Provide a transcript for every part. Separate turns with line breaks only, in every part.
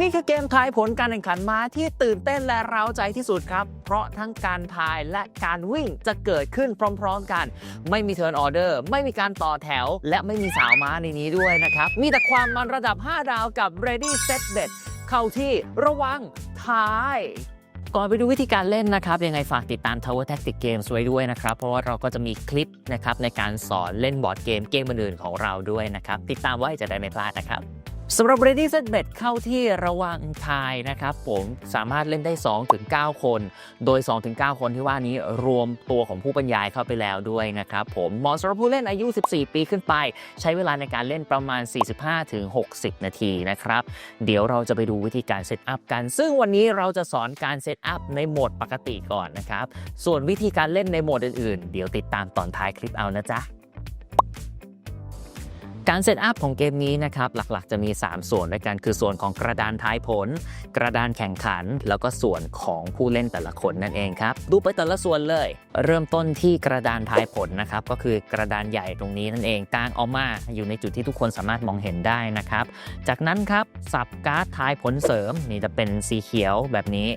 นี่คือเกมทายผลการแข่งขันม้าที่ตื่นเต้นและเร้าใจที่สุดครับ เพราะทั้งการทายและการวิ่งจะเกิดขึ้นพร้อมๆกัน ไม่มีเทิร์นออเดอร์ ไม่มีการต่อแถว และไม่มีสาวม้าในนี้ด้วยนะครับ มีแต่ความมันระดับ 5 ดาวกับ Ready Set Bet เข้าที่ระวังทายก่อนไปดูวิธีการเล่นนะครับ ยังไงฝากติดตาม Tower Tactic Games ไว้ด้วยนะครับ เพราะว่าเราก็จะมีคลิปนะครับในการสอนเล่นบอร์ดเกมเกมอื่นๆของเราด้วยนะครับ ติดตามไว้จะได้ไม่พลาดนะครับ สำหรับ Ready Set Bet เข้าที่ระวังทายนะครับผมสามารถเล่นได้ 2-9 คน โดย 2-9 คนที่ว่านี้รวมตัวของผู้บรรยายเข้าไปแล้วด้วยนะครับผมเหมาะสำหรับผู้เล่นอายุ 14 ปีขึ้นไป ใช้เวลาในการเล่นประมาณ 45-60 นาทีนะครับ เดี๋ยวเราจะไปดูวิธีการเซตอัพกัน ซึ่งวันนี้เราจะสอนการเซตอัพในโหมดปกติก่อนนะครับ ส่วนวิธีการเล่นในโหมดอื่นๆ เดี๋ยวติดตามตอนท้ายคลิปเอานะจ๊ะ การเซตอัพของเกมนี้นะครับหลักๆ จะมี 3 ส่วนด้วยกันคือส่วนของกระดานทายผล กระดานแข่งขัน แล้วก็ส่วนของผู้เล่นแต่ละคนนั่นเองครับดูไปแต่ละส่วนเลย เริ่มต้นที่กระดานทายผลนะครับก็คือกระดานใหญ่ตรงนี้นั่นเองกางออกมาอยู่ในจุดที่ทุกคนสามารถมองเห็นได้นะครับจากนั้นครับสับการ์ดทายผลเสริมนี่จะเป็นสีเขียวแบบนี้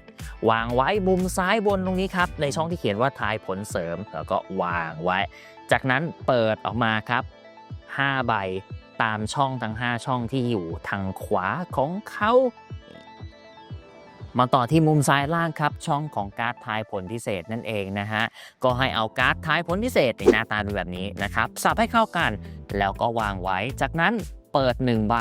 วางไว้มุมซ้ายบนตรงนี้ครับในช่องที่เขียนว่าทายผลเสริมแล้วก็วางไว้ จากนั้นเปิดออกมาครับ 5 ใบตามช่องทั้ง 5 ช่องที่อยู่ทางขวาของเขา มาต่อที่มุมซ้ายล่างครับ ช่องของการ์ดทายผลพิเศษนั่นเองนะฮะ ก็ให้เอาการ์ดทายผลพิเศษในหน้าตาเป็นแบบนี้นะครับ สับให้เข้ากันแล้วก็วางไว้ จากนั้นเปิด 1 ใบ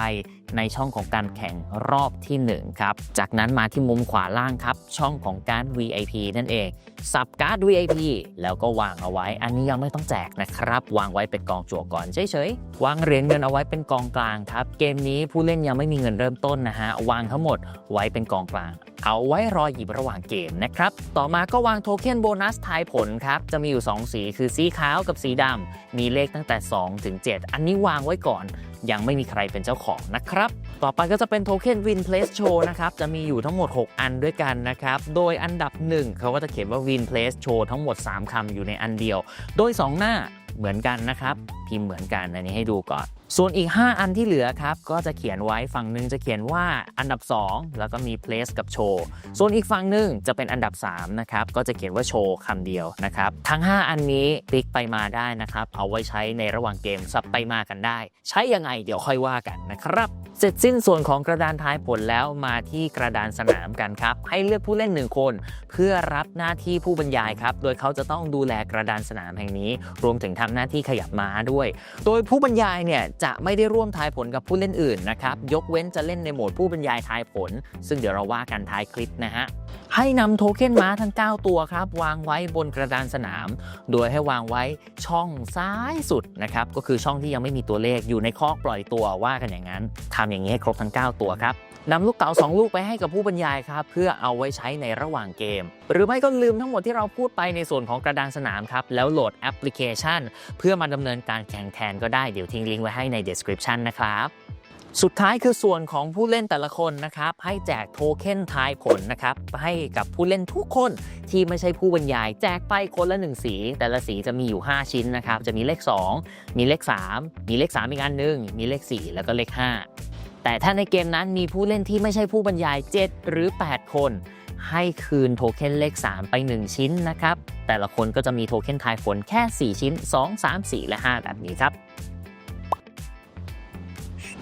ในช่องของการแข่งรอบที่ 1 ครับ จากนั้นมาที่มุมขวาล่างครับ ช่องของการ VIP นั่นเอง สับการ์ด VIP แล้วก็วางเอาไว้ อันนี้ยังไม่ต้องแจกนะครับ วางไว้เป็นกองจั่วก่อนเฉยๆ วางเหรียญเงินเอาไว้เป็นกองกลางครับ เกมนี้ผู้เล่นยังไม่มีเงินเริ่มต้นนะฮะ วางทั้งหมดไว้เป็นกองกลาง เอาไว้รอหยิบระหว่างเกมนะครับ ต่อมาก็วางโทเค็นโบนัสทายผลครับ จะมีอยู่ 2 สีคือสีขาวกับสีดำ มีเลขตั้งแต่ 2 ถึง 7 อันนี้วางไว้ก่อน ยังไม่มีใครเป็นเจ้าของนะครับต่อไปก็จะเป็นโทเค็น Win Place Show นะครับ จะมีอยู่ทั้งหมด 6 อันด้วยกันนะครับ โดยอันดับ 1 เขาก็จะเขียนว่า Win Place Show ทั้งหมด 3คำอยู่ในอันเดียว โดย 2 หน้าเหมือนกันนะครับ พิมพ์เหมือนกันอันนี้ให้ดูก่อน ส่วนอีก 5 อันที่เหลือครับ ก็จะเขียนไว้ฝั่งหนึ่งจะเขียนว่าอันดับ 2 แล้วก็มี place กับ show ส่วนอีกฝั่งหนึ่งจะเป็นอันดับ 3 นะครับ ก็จะเขียนว่า show คำเดียวนะครับ ทั้ง 5 อันนี้คลิกไปมาได้นะครับ เอาไว้ใช้ในระหว่างเกมสับไปมากันได้ ใช้ยังไงเดี๋ยวค่อยว่ากันนะครับ เสร็จสิ้นส่วนของกระดานทายผลแล้วมาที่กระดานสนามกันครับ ให้เลือกผู้เล่นหนึ่งคน เพื่อรับหน้าที่ผู้บรรยายครับ โดยเขาจะต้องดูแลกระดานสนามแห่งนี้ รวมถึงทำหน้าที่ขยับม้าด้วย โดยผู้บรรยายเนี่ยจะไม่ได้ร่วมทายผลกับผู้เล่นอื่นนะครับยกเว้นจะเล่นในโหมดผู้บรรยายทายผล ซึ่งเดี๋ยวเราว่ากันท้ายคลิปนะฮะให้นำโทเค็นม้าทั้ง 9 ตัวครับ วางไว้บนกระดานสนาม โดยให้วางไว้ช่องซ้ายสุดนะครับก็คือช่องที่ยังไม่มีตัวเลขอยู่ในคอกปล่อยตัวว่ากันอย่างนั้นทำอย่างนี้ให้ครบทั้ง 9 ตัวครับ นำลูกเต๋า2ลูกไปให้กับผู้บรรยายครับเพื่อเอาไว้ใช้ในระหว่างเกม หรือไม่ก็ลืมทั้งหมดที่เราพูดไปในส่วนของกระดานสนามครับแล้วโหลดแอปพลิเคชัน เพื่อมาดำเนินการแข่งแทนก็ได้เดี๋ยวทิ้งลิงก์ไว้ให้ใน description นะครับสุดท้ายคือส่วนของผู้เล่นแต่ละคนนะครับ ให้แจกโทเค็นทายผลนะครับ ให้กับผู้เล่นทุกคนที่ไม่ใช่ผู้บรรยาย แจกไปคนละ 1 สี แต่ละสีจะมีอยู่ 5 ชิ้นนะครับ จะมีเลข 2 มีเลข 3 มีเลข 3 อีกอันหนึ่งมีเลข 4 แล้วก็เลข 5 แต่ถ้าในเกมนั้นมีผู้เล่นที่ไม่ใช่ผู้บรรยาย 7 หรือ 8 คน ให้คืนโทเค็นเลข 3 ไป 1 ชิ้นนะครับ แต่ละคนก็จะมีโทเค็นทายผลแค่ 4 ชิ้น 2 3 4 และ 5 แบบนี้ครับ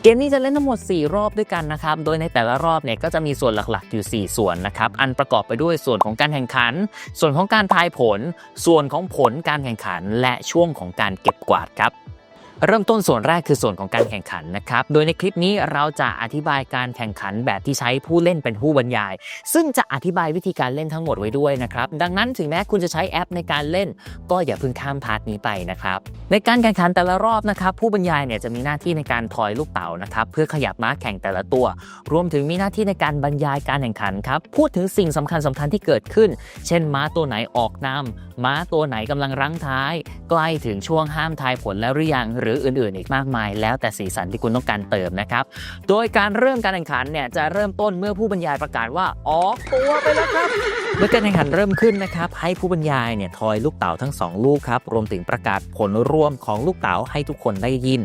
เกมนี้จะเล่นทั้งหมด 4 รอบด้วยกันนะครับ โดยในแต่ละรอบเนี่ยก็จะมีส่วนหลักๆอยู่ 4 ส่วนนะครับ อันประกอบไปด้วยส่วนของการแข่งขัน ส่วนของการทายผล ส่วนของผลการแข่งขัน และช่วงของการเก็บกวาดครับ เริ่มต้นส่วนแรกคือส่วนของการแข่งขันนะครับ โดยในคลิปนี้เราจะอธิบายการแข่งขันแบบที่ใช้ผู้เล่นเป็นผู้บรรยาย ซึ่งจะอธิบายวิธีการเล่นทั้งหมดไว้ด้วยนะครับ ดังนั้นถึงแม้คุณจะใช้แอปในการเล่น ก็อย่าเพิ่งข้ามพาร์ทนี้ไปนะครับ ในการแข่งขันแต่ละรอบนะครับ ผู้บรรยายเนี่ยจะมีหน้าที่ในการทอยลูกเต๋านะครับเพื่อขยับม้าแข่งแต่ละตัว รวมถึงมีหน้าที่ในการบรรยายการแข่งขันครับ พูดถึงสิ่งสำคัญสำคัญที่เกิดขึ้น เช่น ม้าตัวไหนออกนำม้าตัวไหนกำลังรั้งท้าย ใกล้ถึงช่วงห้ามทายผลแล้วหรือยังหรือรืออื่นๆ อีกมากมาย แล้วแต่สีสันที่คุณต้องการเติมนะครับ โดยการเริ่มการแข่งขันเนี่ยจะเริ่มต้นเมื่อผู้บรรยายประกาศว่าออกตัวไปแล้วครับเมื่อการแข่งขันเริ่มขึ้นนะครับให้ผู้บรรยายเนี่ยทอยลูกเต๋าทั้งสองลูกครับรวมถึงประกาศผลรวมของลูกเต๋าให้ทุกคนได้ยิน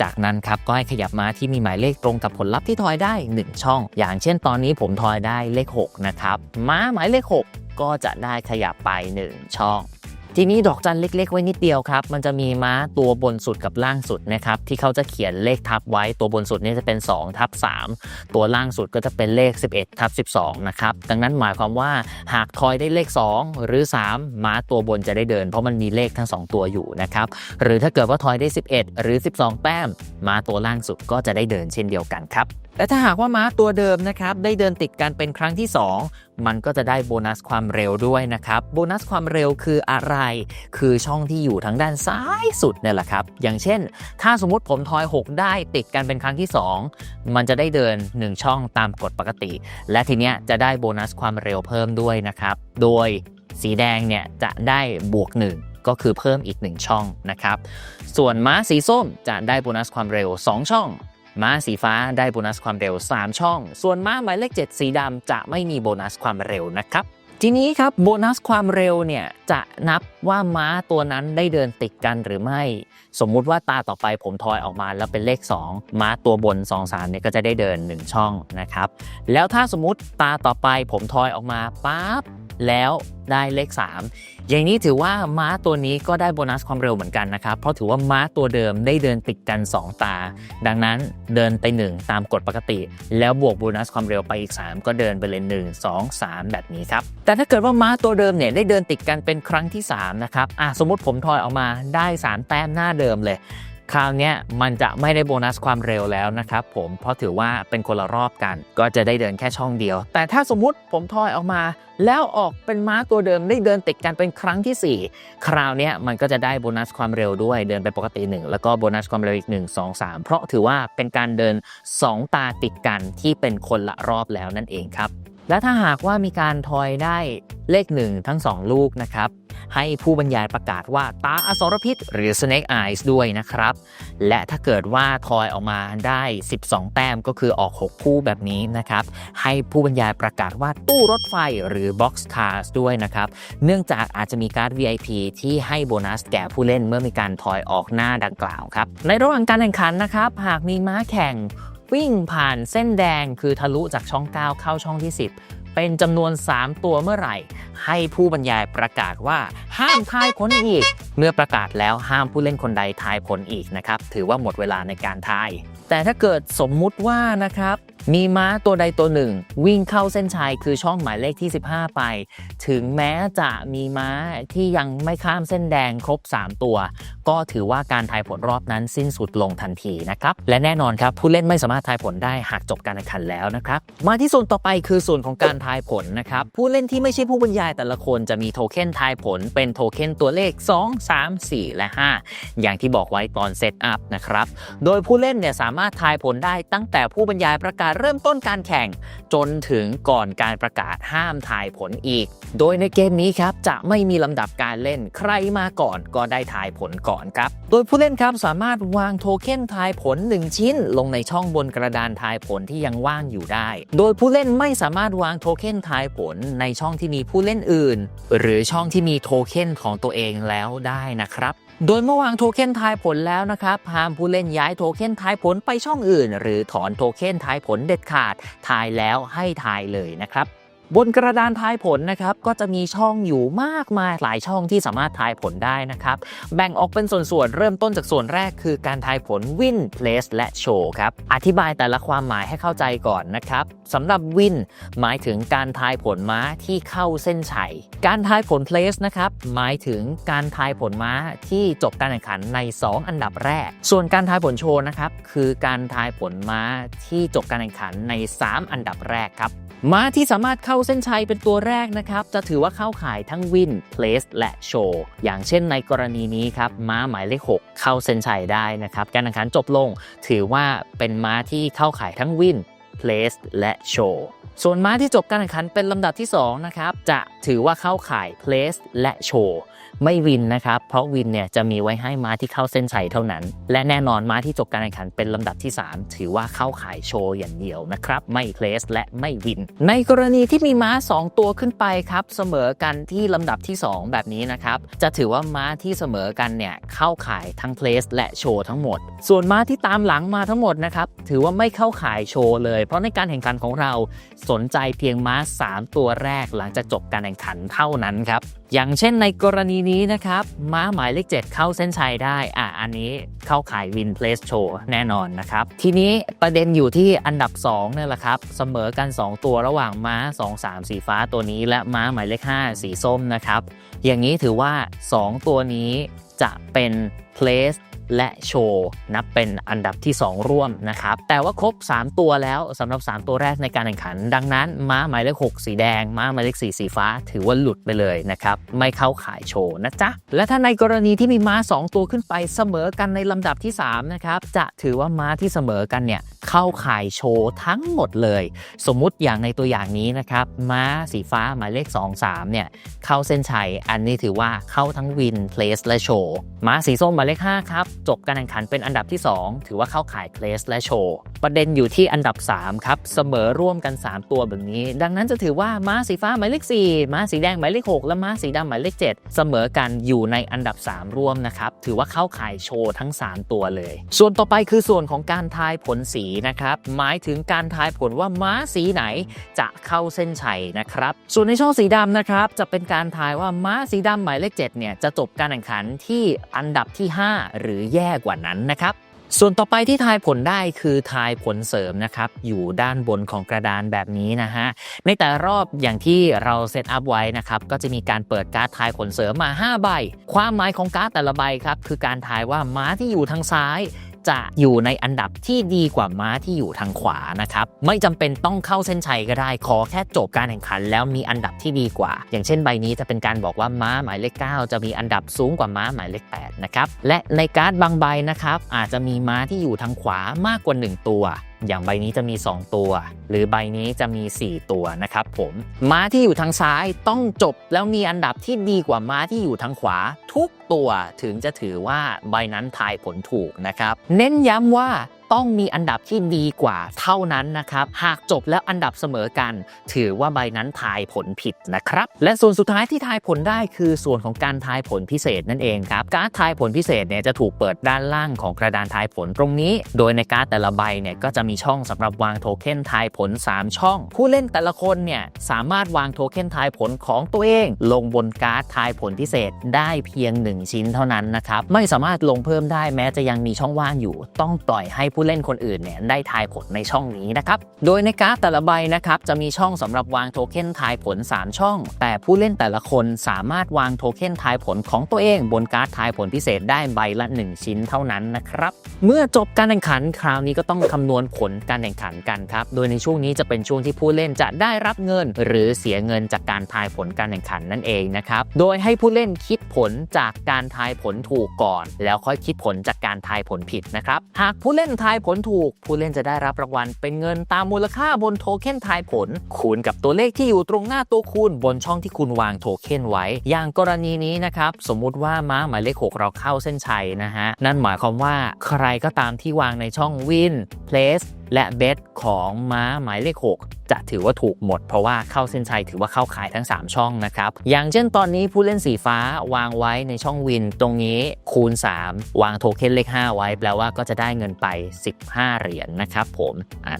จากนั้นครับก็ให้ขยับมาที่มีหมายเลขตรงกับผลลัพธ์ที่ทอยได้ 1 ช่อง อย่างเช่นตอนนี้ผมทอยได้เลข 6 นะครับ ม้าหมายเลข 6 ก็จะได้ขยับไป 1 ช่อง ทีนี้ดอกจันเล็ก ๆ ไว้นิดเดียวครับ มันจะมีม้าตัวบนสุดกับล่างสุดนะครับ ที่เขาจะเขียนเลขทับไว้ตัวบนสุดนี่จะเป็น2ทับ3ตัวล่างสุดก็จะเป็นเลข 11ทับ12 นะครับ ดังนั้นหมายความว่าหากทอยได้เลข 2 หรือ 3 ม้าตัวบนจะได้เดิน เพราะมันมีเลขทั้ง 2 ตัวอยู่นะครับ หรือถ้าเกิดว่าทอยได้ 11 หรือ 12 แต้มม้าตัวล่างสุดก็จะได้เดินเช่นเดียวกันครับและถ้าหากว่าม้าตัวเดิมนะครับได้เดินติดกันเป็นครั้งที่ 2 มันก็จะได้โบนัสความเร็วด้วยนะครับ โบนัสความเร็วคืออะไร คือช่องที่อยู่ทางด้านซ้ายสุดเนี่ยแหละครับ อย่างเช่น ถ้าสมมติผมทอย 6 ได้ติดกันเป็นครั้งที่ 2 มันจะได้เดิน 1 ช่องตามกฎปกติ และทีเนี้ยจะได้โบนัสความเร็วเพิ่มด้วยนะครับ โดยสีแดงเนี่ยจะได้บวก 1ก็คือเพิ่มอีก 1 ช่องนะครับ ส่วนม้าสีส้มจะได้โบนัสความเร็ว 2 ช่อง ม้าสีฟ้าได้โบนัสความเร็ว 3 ช่อง ส่วนม้าหมายเลข 7 สีดำจะไม่มีโบนัสความเร็วนะครับ ทีนี้ครับโบนัสความเร็วเนี่ยจะนับว่าม้าตัวนั้นได้เดินติดกันหรือไม่สมมุติว่าตาต่อไปผมทอยออกมาแล้วเป็นเลข 2 ม้าตัวบน 2 3เนี่ยก็จะได้เดิน 1 ช่องนะครับ แล้วถ้าสมมติตาต่อไปผมทอยออกมาปั๊บแล้วได้เลข 3 อย่างนี้ถือว่าม้าตัวนี้ก็ได้โบนัสความเร็วเหมือนกันนะครับ เพราะถือว่าม้าตัวเดิมได้เดินติดกัน 2 ตา ดังนั้นเดินไป 1 ตามกฎปกติ แล้วบวกโบนัสความเร็วไปอีก 3 ก็เดินไปเลย1 2 3 แบบนี้ครับ แต่ถ้าเกิดว่าม้าตัวเดิมเนี่ยได้เดินติดกันเป็นครั้งที่ 3 นะครับอะสมมติผมทอยออกมาได้ 3 แต้มหน้าเดิมเลย คราวนี้มันจะไม่ได้โบนัสความเร็วแล้วนะครับผมเพราะถือว่าเป็นคนละรอบกัน ก็จะได้เดินแค่ช่องเดียว แต่ถ้าสมมุติผมทอยออกมา แล้วออกเป็นม้าตัวเดิมได้เดินติดกันเป็นครั้งที่ 4 คราวนี้มันก็จะได้โบนัสความเร็วด้วยเดินไปปกติ 1 แล้วก็โบนัสความเร็วอีก 1 2 3 เพราะถือว่าเป็นการเดิน 2 ตาติดกันที่เป็นคนละรอบแล้วนั่นเองครับและถ้าหากว่ามีการทอยได้เลข 1 ทั้ง 2 ลูกนะครับ ให้ผู้บรรยายประกาศว่าตาอสรพิษหรือ snake eyes ด้วยนะครับ และถ้าเกิดว่าทอยออกมาได้ 12 แต้มก็คือออก 6 คู่แบบนี้นะครับ ให้ผู้บรรยายประกาศว่าตู้รถไฟหรือ box cars ด้วยนะครับ เนื่องจากอาจจะมีการ์ด VIP ที่ให้โบนัสแก่ผู้เล่นเมื่อมีการทอยออกหน้าดังกล่าวครับ ในระหว่างการแข่งขันนะครับ หากมีม้าแข่งวิ่งผ่านเส้นแดงคือทะลุจากช่อง 9 เข้าช่องที่ 10 เป็นจำนวน 3 ตัวเมื่อไหร่ ให้ผู้บรรยายประกาศว่า ห้ามทายผลอีก เมื่อประกาศแล้วห้ามผู้เล่นคนใดทายผลอีกนะครับ ถือว่าหมดเวลาในการทาย แต่ถ้าเกิดสมมุติว่านะครับมีม้าตัวใดตัวหนึ่ง วิ่งเข้าเส้นชัยคือช่องหมายเลขที่ 15 ไป ถึงแม้จะมีม้าที่ยังไม่ข้ามเส้นแดงครบ 3 ตัว ก็ถือว่าการทายผลรอบนั้นสิ้นสุดลงทันทีนะครับ และแน่นอนครับ ผู้เล่นไม่สามารถทายผลได้หากจบการแข่งขันแล้วนะครับ มาที่ส่วนต่อไปคือส่วนของการทายผลนะครับ ผู้เล่นที่ไม่ใช่ผู้บรรยายแต่ละคนจะมีโทเค็นทายผล เป็นโทเค็นตัวเลข 2 3 4 และ 5 อย่างที่บอกไว้ตอนเซตอัพนะครับ โดยผู้เล่นเนี่ยสามารถทายผลได้ตั้งแต่ผู้บรรยายประกาศเริ่มต้นการแข่ง จนถึงก่อนการประกาศห้ามทายผลอีก โดยในเกมนี้ครับจะไม่มีลำดับการเล่นใครมาก่อนก็ได้ทายผลก่อนครับ โดยผู้เล่นครับสามารถวางโทเค็นทายผล 1 ชิ้น ลงในช่องบนกระดานทายผลที่ยังว่างอยู่ได้ โดยผู้เล่นไม่สามารถวางโทเค็นทายผลในช่องที่มีผู้เล่นอื่น หรือช่องที่มีโทเค็นของตัวเองแล้วได้นะครับ โดยเมื่อวางโทเค็นทายผลแล้วนะครับห้ามผู้เล่นย้ายโทเค็นทายผลไปช่องอื่น หรือถอนโทเค็นทายผลเด็ดขาด ทายแล้วให้ทายเลยนะครับ บนกระดานทายผลนะครับก็จะมีช่องอยู่มากมายหลายช่องที่สามารถทายผลได้นะครับ แบ่งออกเป็นส่วนๆ เริ่มต้นจากส่วนแรกคือการทายผล win place และ show ครับ อธิบายแต่ละความหมายให้เข้าใจก่อนนะครับสำหรับ win หมายถึงการทายผลม้าที่เข้าเส้นชัย การทายผล place นะครับหมายถึงการทายผลม้าที่จบการแข่งขันใน 2 อันดับแรก ส่วนการทายผลโชว์นะครับคือการทายผลม้าที่จบการแข่งขันใน 3 อันดับแรกครับ ม้าที่สามารถเข้าเส้นชัยเป็นตัวแรกนะครับ จะถือว่าเข้าข่ายทั้งวิน place และ show อย่างเช่นในกรณีนี้ครับ ม้าหมายเลข 6 เข้าเส้นชัยได้นะครับ การแข่งขันจบลง ถือว่าเป็นม้าที่เข้าข่ายทั้งวิน place และ show ส่วนม้าที่จบการแข่งขันเป็นลำดับที่ 2 นะครับ จะถือว่าเข้าข่าย place และโชว์ไม่วินนะครับ เพราะวินเนี่ยจะมีไว้ให้ม้าที่เข้าเส้นชัยเท่านั้น และแน่นอนม้าที่จบการแข่งขันเป็นลำดับที่ 3 ถือว่าเข้าขายโชว์อย่างเดียวนะครับ ไม่ place และไม่วิน ในกรณีที่มีม้า 2 ตัวขึ้นไปครับ เสมอกันที่ลำดับที่ 2 แบบนี้นะครับ จะถือว่าม้าที่เสมอกันเนี่ยเข้าขายทั้ง place และโชว์ทั้งหมด ส่วนม้าที่ตามหลังมาทั้งหมดนะครับถือว่าไม่เข้าขายโชว์เลย เพราะในการแข่งขันของเราสนใจเพียงม้า 3 ตัวแรกหลังจากจบการแข่งขันเท่านั้นครับ อย่างเช่นในกรณีนี้นะครับ ม้าหมายเลข 7 เข้าเส้นชัยได้ อะ อันนี้เข้าขายวินเพลสโชว์แน่นอนนะครับ ทีนี้ประเด็นอยู่ที่อันดับ2เนี่ยแหละครับ เสมอกัน 2 ตัวระหว่างม้า 2 3 สีฟ้าตัวนี้ และม้าหมายเลข 5 สีส้มนะครับ อย่างนี้ถือว่า 2 ตัวนี้จะเป็นเพลส และโชว์นับเป็นอันดับที่ 2 ร่วมนะครับ แต่ว่าครบ 3 ตัวแล้วสำหรับ 3 ตัวแรกในการแข่งขัน ดังนั้น ม้าหมายเลข 6 สีแดง ม้าหมายเลข 4 สีฟ้า ถือว่าหลุดไปเลยนะครับ ไม่เข้าขายโชว์นะจ๊ะ และถ้าในกรณีที่มีม้า 2 ตัวขึ้นไปเสมอกันในลำดับที่ 3 นะครับ จะถือว่าม้าที่เสมอกันเนี่ยเข้าขายโชว์ทั้งหมดเลย สมมุติอย่างในตัวอย่างนี้นะครับ ม้าสีฟ้าหมายเลข 2 3 เนี่ยเข้าเส้นชัย อันนี้ถือว่าเข้าทั้งวินเพลสและโชว์ ม้าสีส้มหมายเลข 5 ครับจบการแข่งขันเป็นอันดับที่ 2 ถือว่าเข้าข่ายเพลสและโชว์ประเด็นอยู่ที่อันดับ 3 ครับ เสมอร่วมกัน 3 ตัวแบบนี้ ดังนั้นจะถือว่าม้าสีฟ้าหมายเลข4ม้าสีแดงหมายเลข6และม้าสีดำหมายเลข7 เสมอกันอยู่ในอันดับ 3 ร่วมนะครับถือว่าเข้าข่ายโชว์ทั้ง 3 ตัวเลย ส่วนต่อไปคือส่วนของการทายผลสีนะครับหมายถึงการทายผลว่าม้าสีไหนจะเข้าเส้นชัยนะครับส่วนในช่องสีดำนะครับจะเป็นการทายว่าม้าสีดำหมายเลข7เนี่ยจะจบการแข่งขันที่อันดับที่ 5 หรือแย่กว่านั้นนะครับ ส่วนต่อไปที่ทายผลได้คือทายผลเสริมนะครับ อยู่ด้านบนของกระดานแบบนี้นะฮะ ในแต่รอบอย่างที่เราเซตอัพไว้นะครับ ก็จะมีการเปิดการ์ดทายผลเสริมมา 5 ใบ ความหมายของการ์ดแต่ละใบครับคือการทายว่าม้าที่อยู่ทางซ้าย จะอยู่ในอันดับที่ดีกว่าม้าที่อยู่ทางขวานะครับ ไม่จำเป็นต้องเข้าเส้นชัยก็ได้ ขอแค่จบการแข่งขัน แล้วมีอันดับที่ดีกว่า อย่างเช่นใบนี้จะเป็นการบอกว่าม้าหมายเลข 9 จะมีอันดับสูงกว่าม้าหมายเลข8นะครับ และในการ์ดบางใบนะครับอาจจะมีม้าที่อยู่ทางขวามากกว่า 1 ตัว อย่างใบนี้จะมี 2 ตัว หรือใบนี้จะมี 4 ตัวนะครับผมม้าที่อยู่ทางซ้ายต้องจบแล้วมีอันดับที่ดีกว่าม้าที่อยู่ทางขวา ทุกตัวถึงจะถือว่าใบนั้นทายผลถูกนะครับ เน้นย้ำว่า ต้องมีอันดับที่ดีกว่าเท่านั้นนะครับ หากจบแล้วอันดับเสมอกัน ถือว่าใบนั้นทายผลผิดนะครับ และส่วนสุดท้ายที่ทายผลได้คือส่วนของการทายผลพิเศษนั่นเองครับ การ์ดทายผลพิเศษเนี่ยจะถูกเปิดด้านล่างของกระดานทายผลตรงนี้ โดยในการ์ดแต่ละใบเนี่ยก็จะมีช่องสำหรับวางโทเค็นทายผล 3 ช่อง ผู้เล่นแต่ละคนเนี่ยสามารถวางโทเค็นทายผลของตัวเอง ลงบนการ์ดทายผลพิเศษได้เพียง 1 ชิ้นเท่านั้นนะครับไม่สามารถลงเพิ่มได้แม้จะยังมีช่องว่างอยู่ ต้องปล่อยให้ผูู้้เล่นคนอื่นเนี่ยได้ทายผลในช่องนี้นะครับ โดยในการ์ดแต่ละใบนะครับจะมีช่องสำหรับวางโทเค็นทายผล 3 ช่อง แต่ผู้เล่นแต่ละคนสามารถวางโทเค็นทายผลของตัวเองบนการ์ดทายผลพิเศษได้ใบละ 1 ชิ้นเท่านั้นนะครับ เมื่อจบการแข่งขันคราวนี้ก็ต้องคำนวณผลการแข่งขันกันครับ โดยในช่วงนี้จะเป็นช่วงที่ผู้เล่นจะได้รับเงิน หรือเสียเงินจากการทายผลการแข่งขันนั่นเองนะครับ โดยให้ผู้เล่นคิดผลจากการทายผลถูกก่อน แล้วค่อยคิดผลจากการทายผลผิดนะครับ หากผู้เล่นทายายผลถูก ผู้เล่นจะได้รับรางวัลเป็นเงินตามมูลค่าบนโทเค็นทายผล คูณกับตัวเลขที่อยู่ตรงหน้าตัวคูณบนช่องที่คุณวางโทเค็นไว้ อย่างกรณีนี้นะครับ สมมุติว่าม้าหมายเลข 6 เราเข้าเส้นชัยนะฮะ นั่นหมายความว่าใครก็ตามที่วางในช่องวิน place และเบสของม้าหมายเลข 6 จะถือว่าถูกหมด เพราะว่าเข้าเส้นชัยถือว่าเข้าขายทั้ง 3 ช่องนะครับ อย่างเช่นตอนนี้ผู้เล่นสีฟ้าวางไว้ในช่องวินตรงนี้คูณ 3 วางโทเค็นเลข 5 ไว้ แปลว่าก็จะได้เงินไป 15 เหรียญนะครับผม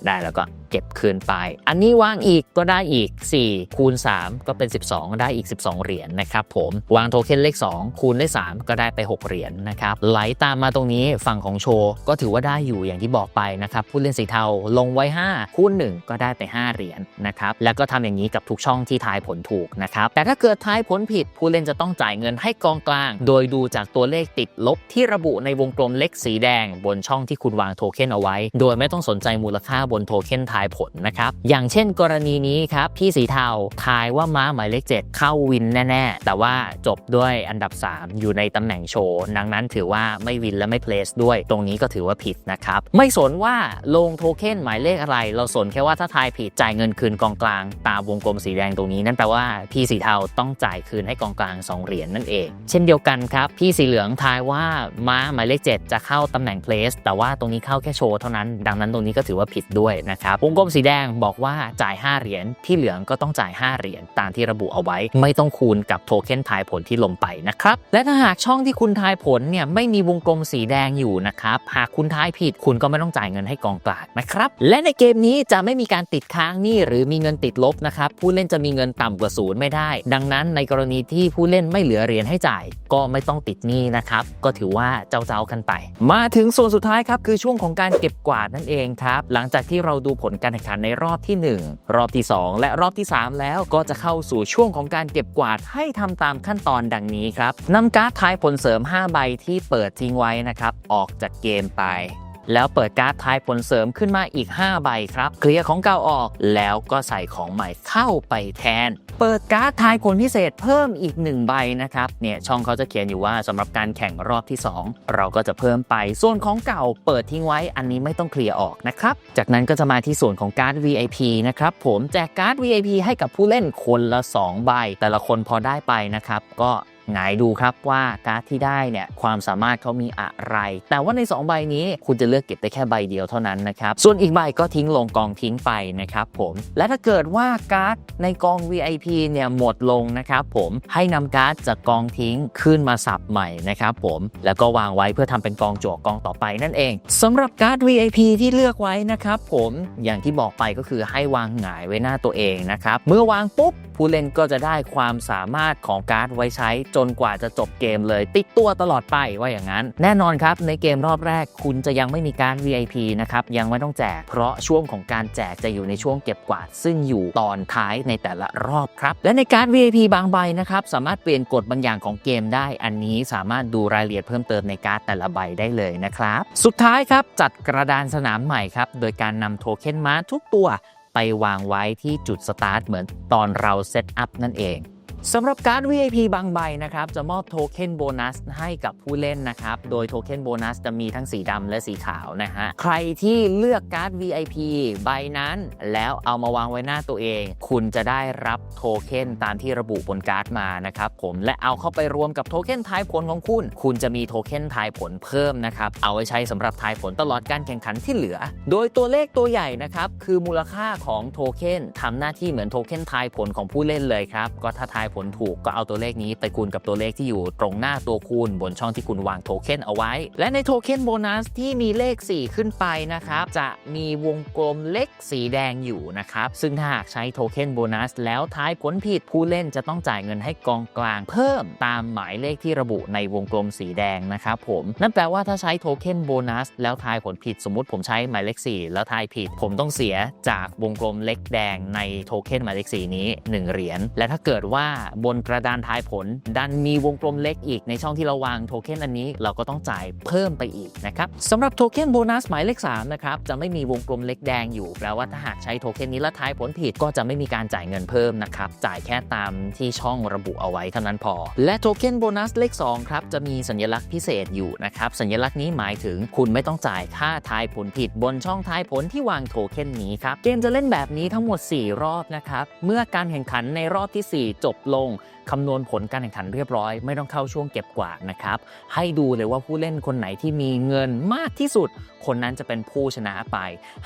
ได้แล้วก็เก็บคืนไป อันนี้วางอีกก็ได้อีก 4 คูณ 3 ก็เป็น 12 ได้อีก 12 เหรียญนะครับผมวางโทเค็นเลข 2 คูณเลข 3 ก็ได้ไป 6 เหรียญนะครับไหลตามมาตรงนี้ฝั่งของโชว์ก็ถือว่าได้อยู่อย่างที่บอกไปนะครับผู้เล่นสีเทาลงไว้ 5 คูณ1ก็ได้ไป 5 เหรียญนะครับ แล้วก็ทำอย่างนี้กับทุกช่องที่ทายผลถูกนะครับ แต่ถ้าเกิดทายผลผิด ผู้เล่นจะต้องจ่ายเงินให้กองกลาง โดยดูจากตัวเลขติดลบที่ระบุในวงกลมเล็กสีแดง บนช่องที่คุณวางโทเค็นเอาไว้ โดยไม่ต้องสนใจมูลค่าบนโทเค็นทายผลนะครับ อย่างเช่น กรณีนี้ครับพี่สีเทาทายว่าม้าหมายเลข7เข้าวินแน่ๆ แต่ว่าจบด้วยอันดับ 3 อยู่ในตำแหน่งโชว์ดังนั้นถือว่าไม่วินและไม่เพลสด้วย ตรงนี้ก็ถือว่าผิดนะครับ ไม่สนว่าลงโทเค็นหมายเลขอะไร เราสนแค่ว่าถ้าทายผิดจ่ายเงินคืนกองกลาง ตามวงกลมสีแดงตรงนี้นั่นแปลว่าพี่สีเทาต้องจ่ายคืนให้กองกลางสองเหรียญนั่นเอง เช่นเดียวกันครับ พี่สีเหลืองทายว่าม้าหมายเลข 7 จะเข้าตำแหน่ง place แต่ว่าตรงนี้เข้าแค่โชว์เท่านั้น ดังนั้นตรงนี้ก็ถือว่าผิดด้วยนะครับวงกลมสีแดงบอกว่าจ่าย 5 เหรียญพี่เหลืองก็ต้องจ่าย 5 เหรียญตามที่ระบุเอาไว้ ไม่ต้องคูณกับโทเค็นทายผลที่ลงไปนะครับและถ้าหากช่องที่คุณทายผลเนี่ยไม่มีวงกลมสีแดงอยู่นะครับหากคุณทายผิดคุณก็ไม่ต้องจ่ายเงินให้กองกลางนะครับ และในเกมนี้จะไม่มีการติดค้างหนี้หรือมีเงินติดลบนะครับผู้เล่นจะมีเงินต่ำกว่าศูนย์ไม่ได้ ดังนั้นในกรณีที่ผู้เล่นไม่เหลือเหรียญให้จ่าย ก็ไม่ต้องติดหนี้นะครับก็ถือว่าเจ้าๆกันไป มาถึงส่วนสุดท้ายครับคือช่วงของการเก็บกวาดนั่นเองครับหลังจากที่เราดูผลการแข่งขันในรอบที่ 1 รอบที่ 2 และรอบที่ 3 แล้วก็จะเข้าสู่ช่วงของการเก็บกวาดให้ทำตามขั้นตอนดังนี้ครับนำการ์ดทายผลเสริม 5 ใบที่เปิดทิ้งไว้นะครับออกจากเกมไป แล้วเปิดการ์ดทายผลเสริมขึ้นมาอีก 5 ใบครับ เคลียร์ของเก่าออกแล้วก็ใส่ของใหม่เข้าไปแทน เปิดการ์ดทายผลพิเศษเพิ่มอีก 1 ใบนะครับเนี่ยช่องเขาจะเขียนอยู่ว่าสำหรับการแข่งรอบที่ 2 เราก็จะเพิ่มไปส่วนของเก่าเปิดทิ้งไว้อันนี้ไม่ต้องเคลียร์ออกนะครับจากนั้นก็จะมาที่ส่วนของการ์ด VIP นะครับผมแจกการ์ด VIP ให้กับผู้เล่นคนละ 2 ใบ แต่ละคนพอได้ไปนะครับก็ หงายดูครับว่าการ์ดที่ได้เนี่ยความสามารถเขามีอะไร แต่ว่าใน 2 ใบนี้คุณจะเลือกเก็บได้แค่ใบเดียวเท่านั้นนะครับ ส่วนอีกใบก็ทิ้งลงกองทิ้งไปนะครับผม และถ้าเกิดว่าการ์ดในกอง VIP เนี่ยหมดลงนะครับผมให้นำการ์ดจากกองทิ้งขึ้นมาสับใหม่นะครับผมแล้วก็วางไว้เพื่อทำเป็นกองจั่วกองต่อไปนั่นเองสำหรับการ์ด VIP ที่เลือกไว้นะครับผมอย่างที่บอกไปก็คือให้วางหงายไว้หน้าตัวเองนะครับเมื่อวางปุ๊บผู้เล่นก็จะได้ความสามารถของการ์ดไว้ใช้จนกว่าจะจบเกมเลย ติดตัวตลอดไปว่าอย่างนั้น แน่นอนครับในเกมรอบแรกคุณจะยังไม่มีการ VIP นะครับยังไม่ต้องแจก เพราะช่วงของการแจกจะอยู่ในช่วงเก็บกวาด ซึ่งอยู่ตอนท้ายในแต่ละรอบครับ และในการ VIP บางใบนะครับสามารถเปลี่ยนกฎบางอย่างของเกมได้ อันนี้สามารถดูรายละเอียดเพิ่มเติมในการ์ดแต่ละใบได้เลยนะครับ สุดท้ายครับจัดกระดานสนามใหม่ครับโดยการนำโทเค็นม้าทุกตัวไปวางไว้ที่จุดสตาร์ทเหมือนตอนเราเซตอัพนั่นเอง สำหรับการ์ด VIP บางใบนะครับจะมอบโทเค็นโบนัสให้กับผู้เล่นนะครับ โดยโทเค็นโบนัสจะมีทั้งสีดำและสีขาวนะฮะ ใครที่เลือกการ์ด VIP ใบนั้น แล้วเอามาวางไว้หน้าตัวเอง คุณจะได้รับโทเค็นตามที่ระบุบนการ์ดมานะครับผมและเอาเข้าไปรวมกับโทเค็นทายผลของคุณ คุณจะมีโทเค็นทายผลเพิ่มนะครับเอาไว้ใช้สำหรับทายผลตลอดการแข่งขันที่เหลือ โดยตัวเลขตัวใหญ่นะครับคือมูลค่าของโทเค็นทำหน้าที่เหมือนโทเค็นทายผลของผู้เล่นเลยครับก็ถ้าทายผลถูกก็เอาตัวเลขนี้ไปคูณกับตัวเลขที่อยู่ตรงหน้าตัวคูณบนช่องที่คุณวางโทเค็นเอาไว้ และในโทเค็นโบนัสที่มีเลข 4 ขึ้นไปนะครับ จะมีวงกลมเล็กสีแดงอยู่นะครับ ซึ่งถ้าหากใช้โทเค็นโบนัสแล้วทายผลผิดผู้เล่นจะต้องจ่ายเงินให้กองกลางเพิ่มตามหมายเลขที่ระบุในวงกลมสีแดงนะครับผมนั่นแปลว่าถ้าใช้โทเค็นโบนัสแล้วทายผลผิดสมมุติผมใช้หมายเลข 4 แล้วทายผิด ผมต้องเสียจากวงกลมเล็กแดงในโทเค็นหมายเลข 4 นี้ 1 เหรียญและถ้าเกิดว่าบนกระดานทายผล ดันมีวงกลมเล็กอีกในช่องที่เราวางโทเค็นอันนี้เราก็ต้องจ่ายเพิ่มไปอีกนะครับสำหรับโทเค็นโบนัสหมายเลข3นะครับจะไม่มีวงกลมเล็กแดงอยู่แปลว่าถ้าหากใช้โทเค็นนี้แล้วทายผลผิดก็จะไม่มีการจ่ายเงินเพิ่มนะครับจ่ายแค่ตามที่ช่องระบุเอาไว้เท่านั้นพอ และโทเค็นโบนัสเลข2ครับจะมีสัญลักษณ์พิเศษอยู่นะครับสัญลักษณ์นี้หมายถึงคุณไม่ต้องจ่ายค่าทายผลผิดบนช่องทายผลที่วางโทเค็นนี้ครับเกมจะเล่นแบบนี้ทั้งหมด 4 รอบนะครับเมื่อการแข่งขันในรอบทีสี่4 จบลงคำนวณผลการแข่งขันเรียบร้อย ไม่ต้องเข้าช่วงเก็บกวาดนะครับ ให้ดูเลยว่าผู้เล่นคนไหนที่มีเงินมากที่สุด คนนั้นจะเป็นผู้ชนะไป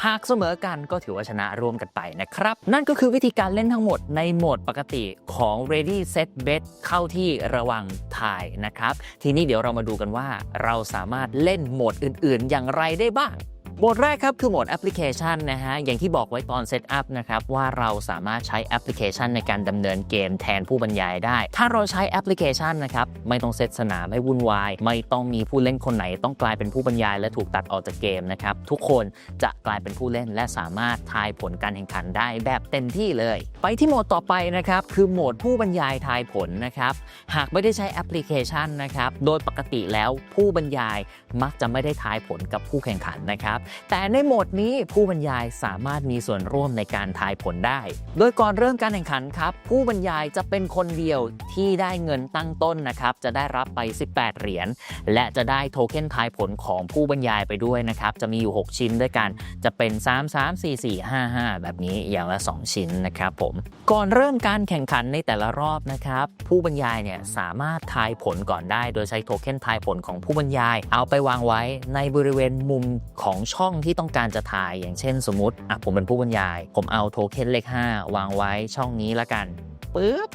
หากเสมอกันก็ถือว่าชนะร่วมกันไปนะครับ นั่นก็คือวิธีการเล่นทั้งหมดในโหมดปกติของ Ready Set Bet เข้าที่ระวังถ่ายนะครับ ทีนี้เดี๋ยวเรามาดูกันว่า เราสามารถเล่นโหมดอื่น ๆ อย่างไรได้บ้าง โหมดแรกครับคือโหมดแอปพลิเคชันนะฮะ อย่างที่บอกไว้ตอนเซตอัพนะครับ ว่าเราสามารถใช้แอปพลิเคชันในการดำเนินเกมแทนผู้บรรยายได้ ถ้าเราใช้แอปพลิเคชันนะครับ ไม่ต้องเซตสนามให้วุ่นวาย ไม่ต้องมีผู้เล่นคนไหนต้องกลายเป็นผู้บรรยาย และถูกตัดออกจากเกมนะครับ ทุกคนจะกลายเป็นผู้เล่นและสามารถทายผลการแข่งขันได้แบบเต็มที่เลย ไปที่โหมดต่อไปนะครับ คือโหมดผู้บรรยายทายผลนะครับ หากไม่ได้ใช้แอปพลิเคชันนะครับ โดยปกติแล้วผู้บรรยาย มักจะไม่ได้ทายผลกับผู้แข่งขันนะครับ แต่ในโหมดนี้ผู้บรรยายสามารถมีส่วนร่วมในการทายผลได้ โดยก่อนเริ่มการแข่งขันครับ ผู้บรรยายจะเป็นคนเดียวที่ได้เงินตั้งต้นนะครับ จะได้รับไป 18 เหรียญและจะได้โทเค็นทายผลของผู้บรรยายไปด้วยนะครับ จะมีอยู่ 6 ชิ้นด้วยกันจะเป็น 3 3 4 4 5 5 แบบนี้อย่างละ 2 ชิ้นนะครับผมก่อนเริ่มการแข่งขันในแต่ละรอบนะครับผู้บรรยายเนี่ยสามารถทายผลก่อนได้ โดยใช้โทเค็นทายผลของผู้บรรยายเอาไปวางไว้ในบริเวณมุมของช่องที่ต้องการจะถ่าย อย่างเช่นสมมติอะผมเป็นผู้บรรยาย ผมเอาโทเค็นเลข 5 วางไว้ช่องนี้ละกันปึ๊บ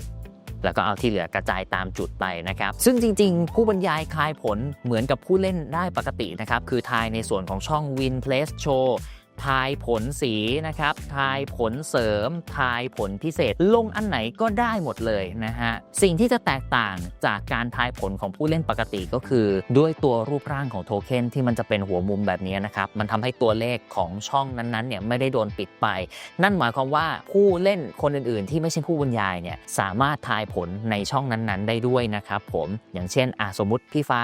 แล้วก็เอาที่เหลือกระจายตามจุดไปนะครับ ซึ่งจริงๆ ผู้บรรยายคลายผลเหมือนกับผู้เล่นได้ปกตินะครับ คือทายในส่วนของช่อง Win Place Show ทายผลสีนะครับ ทายผลเสริม ทายผลพิเศษ ลงอันไหนก็ได้หมดเลยนะฮะ สิ่งที่จะแตกต่างจากการทายผลของผู้เล่นปกติก็คือ ด้วยตัวรูปร่างของโทเค็นที่มันจะเป็นหัวมุมแบบนี้นะครับ มันทำให้ตัวเลขของช่องนั้นๆเนี่ยไม่ได้โดนปิดไป นั่นหมายความว่าผู้เล่นคนอื่นๆ ที่ไม่ใช่ผู้บรรยายเนี่ยสามารถทายผลในช่องนั้นๆ ได้ด้วยนะครับผม อย่างเช่นอะสมมติพี่ฟ้า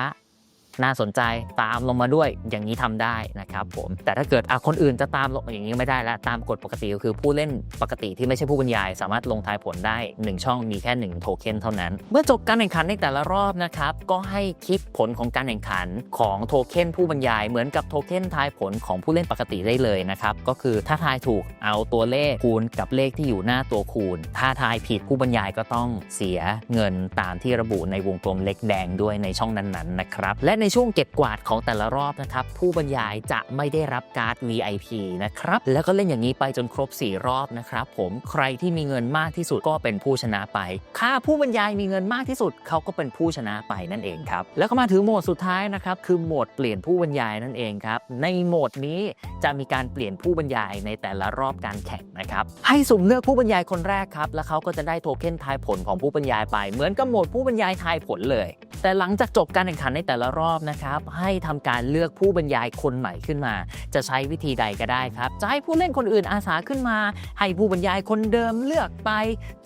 น่าสนใจตามลงมาด้วยอย่างนี้ทำได้นะครับผมแต่ถ้าเกิดคนอื่นจะตามลงอย่างนี้ไม่ได้แล้วตามกฎปกติก็คือผู้เล่นปกติที่ไม่ใช่ผู้บรรยาย สามารถลงทายผลได้ 1 ช่องมีแค่ 1 โทเค็นเท่านั้น เมื่อจบการแข่งขันในแต่ละรอบนะครับก็ให้คลิปผลของการแข่งขันของโทเค็นผู้บรรยายเหมือนกับโทเค็นทายผลของผู้เล่นปกติได้เลยนะครับก็คือถ้าทายถูกเอาตัวเลขคูณกับเลขที่อยู่หน้าตัวคูณ ถ้าทายผิดผู้บรรยายก็ต้องเสียเงินตามที่ระบุในวงกลมเล็กแดงด้วยในช่องนั้นๆนะครับและในในช่วงเก็บกวาดของแต่ละรอบนะครับผู้บรรยายจะไม่ได้รับการ์ด VIP นะครับแล้วก็เล่นอย่างนี้ไปจนครบ 4 รอบนะครับผมใครที่มีเงินมากที่สุดก็เป็นผู้ชนะไป ค่าผู้บรรยายมีเงินมากที่สุดเขาก็เป็นผู้ชนะไปนั่นเองครับแล้วก็มาถึงโหมดสุดท้ายนะครับคือโหมดเปลี่ยนผู้บรรยายนั่นเองครับในโหมดนี้จะมีการเปลี่ยนผู้บรรยายในแต่ละรอบการแข่งนะครับให้สุ่มเลือกผู้บรรยายคนแรกครับแล้วเขาก็จะได้โทเค็นทายผลของผู้บรรยายไป เหมือนกับโหมดผู้บรรยายทายผลเลย แต่หลังจากจบการแข่งขันในแต่ละรอบนะครับ ให้ทำการเลือกผู้บรรยายคนใหม่ขึ้นมา จะใช้วิธีใดก็ได้ครับ จะให้ผู้เล่นคนอื่นอาสาขึ้นมา ให้ผู้บรรยายคนเดิมเลือกไป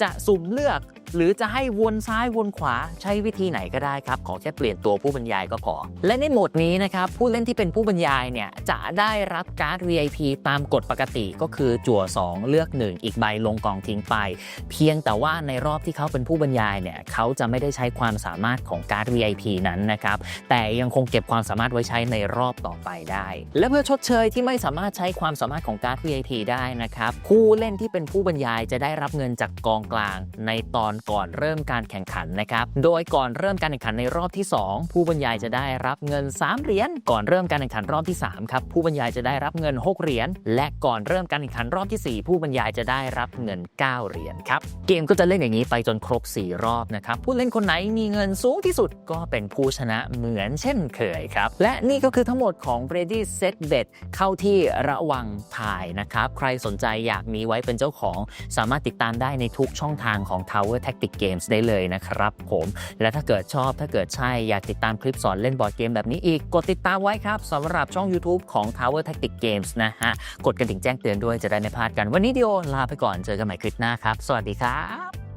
จะสุ่มเลือก หรือจะให้วนซ้ายวนขวาใช้วิธีไหนก็ได้ครับ ขอแค่เปลี่ยนตัวผู้บรรยายก็พอ และในโหมดนี้นะครับ ผู้เล่นที่เป็นผู้บรรยายเนี่ยจะได้รับการ์ด VIP ตามกฎปกติก็คือจั่ว 2 เลือก 1 อีกใบลงกองทิ้งไป เพียงแต่ว่าในรอบที่เขาเป็นผู้บรรยายเนี่ยเขาจะไม่ได้ใช้ความสามารถของการ์ด VIP นั้นนะครับแต่ยังคงเก็บความสามารถไว้ใช้ในรอบต่อไปได้ และเพื่อชดเชยที่ไม่สามารถใช้ความสามารถของการ์ด VIP ได้นะครับผู้เล่นที่เป็นผู้บรรยายจะได้รับเงินจากกองกลางในตอนก่อนเริ่มการแข่งขันนะครับ โดยก่อนเริ่มการแข่งขันในรอบที่ 2 ผู้บรรยายจะได้รับเงิน 3 เหรียญ ก่อนเริ่มการแข่งขันรอบที่3ครับ ผู้บรรยายจะได้รับเงิน 6 เหรียญ และก่อนเริ่มการแข่งขันรอบทีสี่4 ผู้บรรยายจะได้รับเงิน 9 เหรียญครับ เกมก็จะเล่นอย่างนี้ไปจนครบ 4 รอบนะครับ ผู้เล่นคนไหนมีเงินสูงที่สุดก็เป็นผู้ชนะเหมือนเช่นเคยครับ และนี่ก็คือทั้งหมดของ Ready Set Bet เข้าที่ระวังถ่ายนะครับ ใครสนใจอยากมีไว้เป็นเจ้าของ สามารถติดตามได้ในทุกช่องทางของ Tower Tactic Games ได้เลยนะครับผมและถ้าเกิดชอบถ้าเกิดใช่อยากติดตามคลิปสอนเล่นบอร์ดเกมแบบนี้อีก กดติดตามไว้ครับสำหรับช่อง YouTube ของ Tower Tactic Games นะฮะกดกระดิ่งแจ้งเตือนด้วยจะได้ไม่พลาดกันวันนี้เดียวลาไปก่อนเจอกันใหม่คลิปหน้าครับ สวัสดีครับ